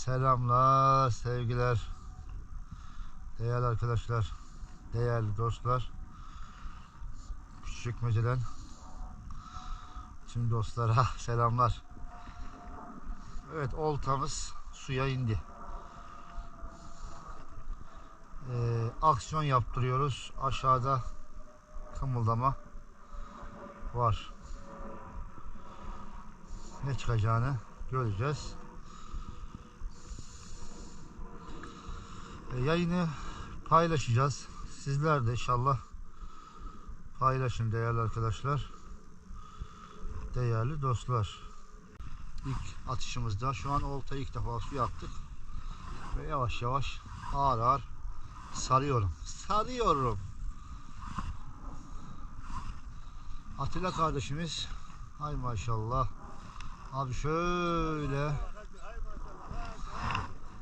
Selamlar, sevgiler. Değerli arkadaşlar, değerli dostlar. Küçükmece'den tüm dostlara selamlar. Evet, oltamız suya indi. Ee, aksiyon yaptırıyoruz. Aşağıda kımıldama var. Ne çıkacağını göreceğiz. Yayını paylaşacağız. Sizler de inşallah paylaşın değerli arkadaşlar. Değerli dostlar. İlk atışımızda şu an oltayı ilk defa suya attık. Ve yavaş yavaş ağır ağır sarıyorum. Sarıyorum. Atilla kardeşimiz hay maşallah. Abi şöyle.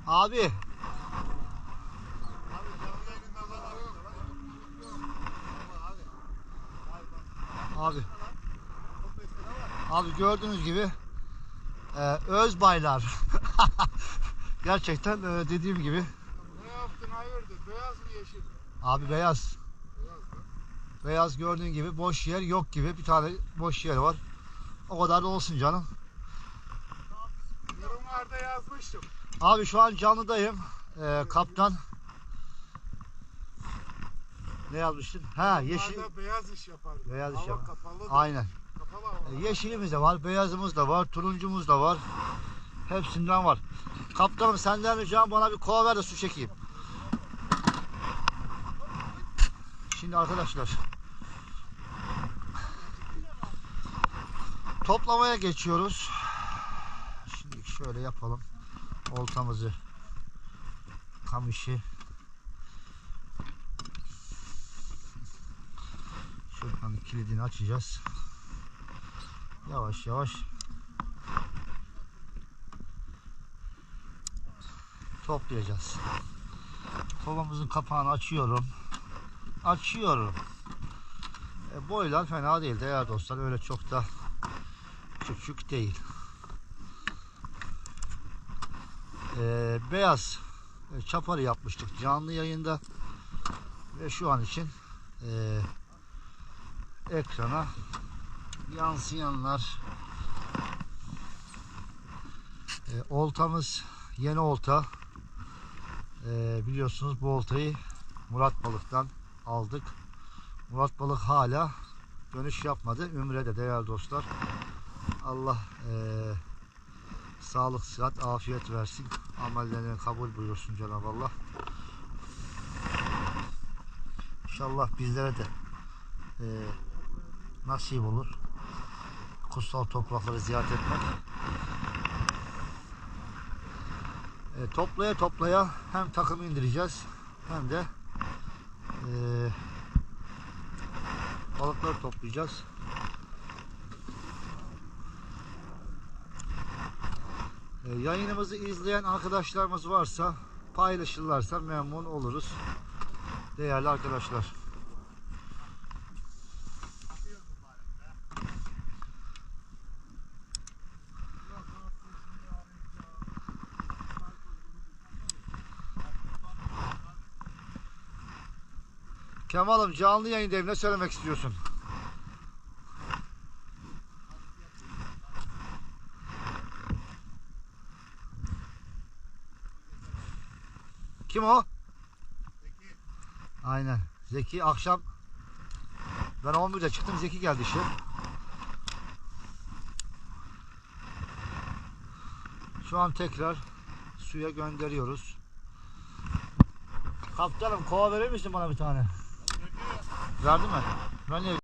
Abi Abi. Abi gördüğünüz gibi e, Özbaylar. Gerçekten e, dediğim gibi Ne yaptın hayırdır? Beyaz mı yeşil abi beyaz. Beyaz? Beyaz gördüğün gibi boş yer yok gibi bir tane boş yer var. O kadar da olsun canım. Yorumlarda yazmıştım. Abi şu an canlıdayım. E, kaptan. Ne yazmıştın? Ha yeşil. Yorumlarda beyaz iş yapardı. Beyaz iş Hava yapar. kapalı. da- Aynen. Kapalı hava. E, Yeşilimiz de var, beyazımız da var, turuncumuz da var. Hepsinden var. Kaptanım senden ricam bana bir kova ver de su çekeyim. Şimdi arkadaşlar toplamaya geçiyoruz. Şimdi şöyle yapalım. Oltamızı kamışı kilidini açacağız. Yavaş yavaş toplayacağız. Kovamızın kapağını açıyorum. Açıyorum. E, boylar fena değil değerli dostlar. Öyle çok da küçük değil. E, beyaz e, çaparı yapmıştık canlı yayında. Ve şu an için e, ekrana yansıyanlar. E, oltamız yeni olta. E, biliyorsunuz bu oltayı Murat Balık'tan aldık. Murat Balık hala dönüş yapmadı. Ümre'de değerli dostlar. Allah e, sağlık sıhhat afiyet versin. Amellerini kabul buyursun Cenab-ı Allah. İnşallah bizlere de e, nasip olur kutsal toprakları ziyaret etmek. E, toplaya toplaya hem takım indireceğiz hem de e, balıkları toplayacağız. E, yayınımızı izleyen arkadaşlarımız varsa paylaşırlarsa memnun oluruz. Değerli arkadaşlar. Kemal'ım canlı yayındayım. Ne söylemek istiyorsun? Kim o? Peki. Aynen. Zeki akşam ben 11'de çıktım. Zeki geldi işe. Şu an tekrar suya gönderiyoruz. Kaptanım kova verir misin bana bir tane? Verdi mi? Ben niye